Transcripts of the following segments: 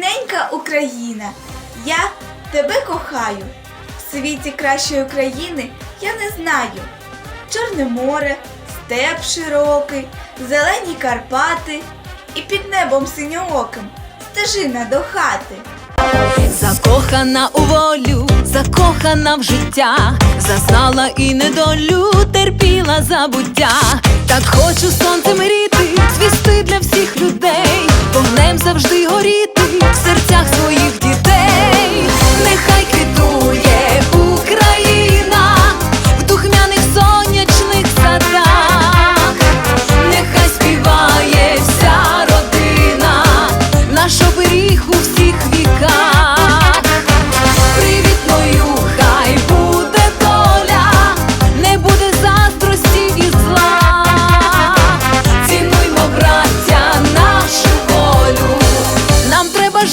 Маленька Україна, я тебе кохаю. В світі кращої країни я не знаю. Чорне море, степ широкий, зелені Карпати і під небом синьооким стежина до хати. Закохана у волю, закохана в життя, зазнала і недолю, терпіла забуття. Так хочу сонцем мріти,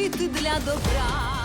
Жити для добра.